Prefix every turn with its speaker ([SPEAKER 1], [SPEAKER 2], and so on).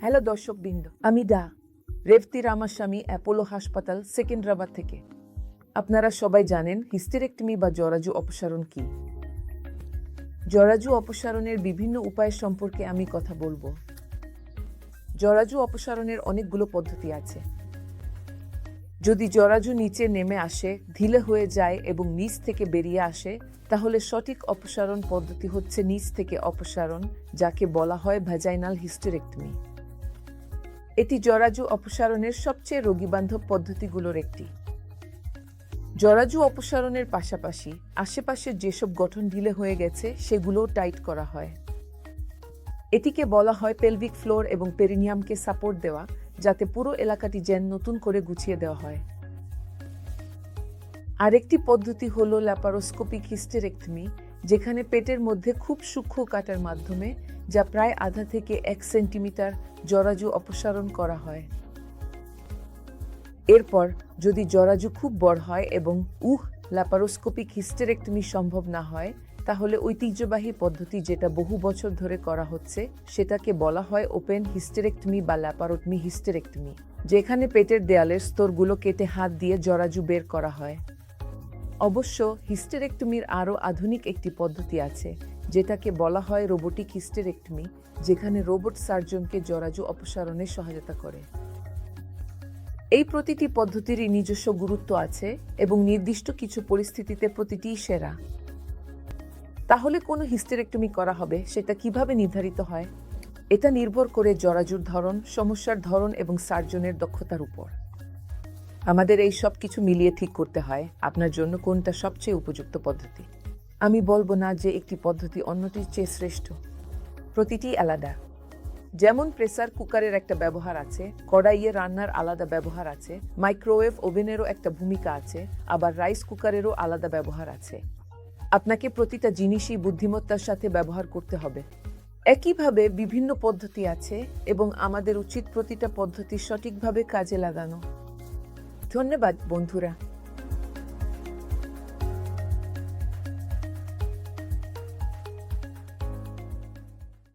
[SPEAKER 1] Hello দর্শকবৃন্দ, আমি দা রেফতি Ramaswamy Apollo হাসপাতাল, সেকেন্দ্রাবাদ থেকে। আপনারা সবাই জানেন হিস্টেরেক্টমি বা জরাজু অপসারণ কি। জরাজু অপসারণের বিভিন্ন উপায় সম্পর্কে আমি কথা বলব। জরাজু অপসারণের অনেকগুলো পদ্ধতি আছে। যদি জরাজু নিচে নেমে আসে, ঢিলে হয়ে যায় এবং নিচ থেকে বেরিয়ে আসে, তাহলে সঠিক অপসারণ পদ্ধতি হচ্ছে নিচ থেকে অপসারণ, যাকে বলা হয় ভ্যাজাইনাল হিস্টেরেক্টমি এটি জরাজু অপসারণের সবচেয়ে রোগীবান্ধব পদ্ধতিগুলোর একটি। জরাজু অপসারণের পাশাপাশি আশেপাশের যেসব গঠন ঢিলে হয়ে গেছে, সেগুলোও টাইট করা হয়। এটিকে বলা হয় পেলভিক ফ্লোর এবং পেরিনিয়ামকে সাপোর্ট দেওয়া, যাতে পুরো এলাকাটি যেন নতুন করে গুছিয়ে দেওয়া হয়। আরেকটি পদ্ধতি হল ল্যাপারোস্কোপিক হিস্টেরেক্টমি যেখানে পেটের মধ্যে খুব সূক্ষ্ম কাটার মাধ্যমে যা প্রায় আধা থেকে এক সেন্টিমিটার জরাজু অপসারণ করা হয়। এরপর যদি জরাজু খুব বড় হয় এবং উহ ল্যাপারোস্কোপিক হিস্টেরেক্টমি সম্ভব না হয়, তাহলে ঐতিহ্যবাহী পদ্ধতি যেটা বহু বছর ধরে করা হচ্ছে, সেটাকে বলা হয় ওপেন হিস্টেরেক্টমি বা ল্যাপারোটমি হিস্টেরেক্টমি যেখানে পেটের দেয়ালের স্তরগুলো কেটে হাত দিয়ে জরাজু বের করা হয়। অবশ্য হিস্টেরেক্টমির আরও আধুনিক একটি পদ্ধতি আছে, যেটাকে বলা হয় রোবোটিক হিস্টেরেক্টমি, যেখানে রোবট সার্জনকে জরাজু অপসারণে সহায়তা করে। এই প্রতিটি পদ্ধতিরই নিজস্ব গুরুত্ব আছে এবং নির্দিষ্ট কিছু পরিস্থিতিতে প্রতিটিই সেরা। তাহলে কোনো হিস্টেরেক্টমি করা হবে, সেটা কীভাবে নির্ধারিত হয়? এটা নির্ভর করে জরাজুর ধরন, সমস্যার ধরন এবং সার্জনের দক্ষতার উপর। আমাদের এই সব কিছু মিলিয়ে ঠিক করতে হয়। আপনার জন্য কোনটা সবচেয়ে উপযুক্ত পদ্ধতি? আমি বলব না যে একটি পদ্ধতি অন্যটির চেয়ে শ্রেষ্ঠ। প্রতিটি আলাদা। যেমন প্রেসার কুকারের একটা ব্যবহার আছে, কড়াইয়ে রান্নার আলাদা ব্যবহার আছে, মাইক্রোওয়েভ ওভেনেরও একটা ভূমিকা আছে, আবার রাইস কুকারেরও আলাদা ব্যবহার আছে। আপনাকে প্রতিটা জিনিসই বুদ্ধিমত্তার সাথে ব্যবহার করতে হবে। একইভাবে বিভিন্ন পদ্ধতি আছে এবং আমাদের উচিত প্রতিটা পদ্ধতি সঠিকভাবে কাজে লাগানো। ধন্যবাদ বন্ধুরা।